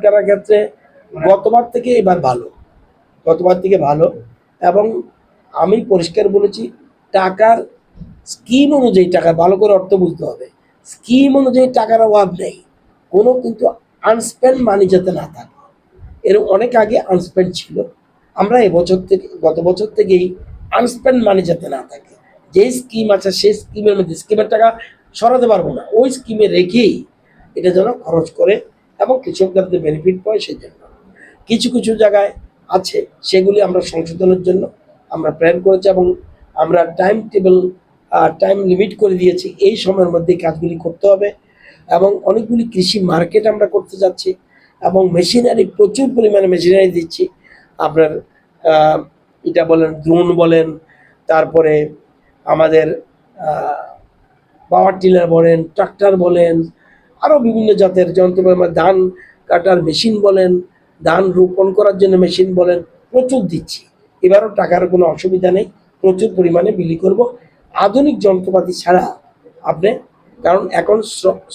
করার ক্ষেত্রে গতবার থেকে এবার ভালো। গতবার থেকে ভালো এবং আমি পরিষ্কার বলেছি, টাকার স্কিম অনুযায়ী টাকা, ভালো করে অর্থ বুঝতে হবে। স্কিম অনুযায়ী টাকার অভাব নেই। কোনো কিন্তু আনস্পেন্ড মানি যাতে না থাকে। এরকম অনেক আগে আনস্পেন্ড ছিল। আমরা এবছর থেকে, গত বছর থেকেই আনস্পেন্ড মানি যাতে না থাকে। যে স্কিম আছে, সেই স্কিমের মধ্যে স্কিমের টাকা সরাতে পারব না। ওই স্কিমে রেখেই এটা যেন খরচ করে এবং কৃষকরা যাতে বেনিফিট পায় সেই জন্য। কিছু কিছু জায়গায় আছে, সেগুলি আমরা সংশোধনের জন্য আমরা প্ল্যান করেছি এবং আমরা টাইম টেবিল টাইম লিমিট করে দিয়েছি। এই সময়ের মধ্যে কাজগুলি করতে হবে এবং অনেকগুলি কৃষি মার্কেট আমরা করতে যাচ্ছি এবং মেশিনারি প্রচুর পরিমাণে মেশিনারি দিচ্ছি। আপনার এটা বলেন দ্রোণ বলেন, তারপরে আমাদের পাওয়ার টিলার বলেন ট্রাক্টর বলেন আরও বিভিন্ন জাতের যন্ত্র ধান কাটার মেশিন বলেন, ধান রোপণ করার জন্য মেশিন বলেন, প্রচুর দিচ্ছি। এবারও টাকার কোনো অসুবিধা নেই, প্রচুর পরিমাণে বিলি করব। আধুনিক যন্ত্রপাতি ছাড়া আপনি, কারণ এখন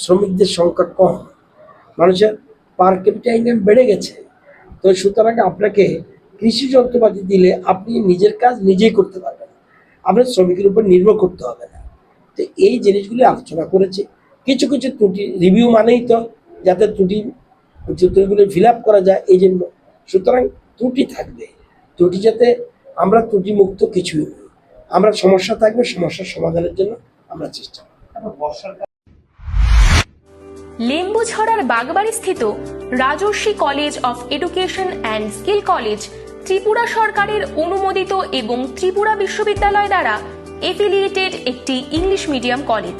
শ্রমিকদের সংখ্যা কম। মানুষের পার ক্যাপিটা ইনকাম বেড়ে গেছে। তো সুতরাং আপনাকে কৃষি যন্ত্রপাতি দিলে আপনি নিজের কাজ নিজেই করতে পারবেন আপনার শ্রমিকের উপর নির্ভর করতে হবে না। তো এই জিনিসগুলি আলোচনা করেছি। কিছু কিছু ত্রুটি রিভিউ মানেই তো যাতে ত্রুটি ত্রুটিগুলি ফিল আপ করা যায় এই জন্য। সুতরাং ত্রুটি থাকবে। ত্রুটি যাতে আমরা ত্রুটি মুক্ত কিছুই নই। আমরা সমস্যা থাকবে সমস্যার সমাধানের জন্য আমরা চেষ্টা করব। লেম্বুছড়ার বাগবাড়ি স্থিত Rajarshi college of education and skill college Tripura সরকারের অনুমোদিত এবং ত্রিপুরা বিশ্ববিদ্যালয় দ্বারা এফিলিয়েটেড একটি ইংলিশ মিডিয়াম কলেজ।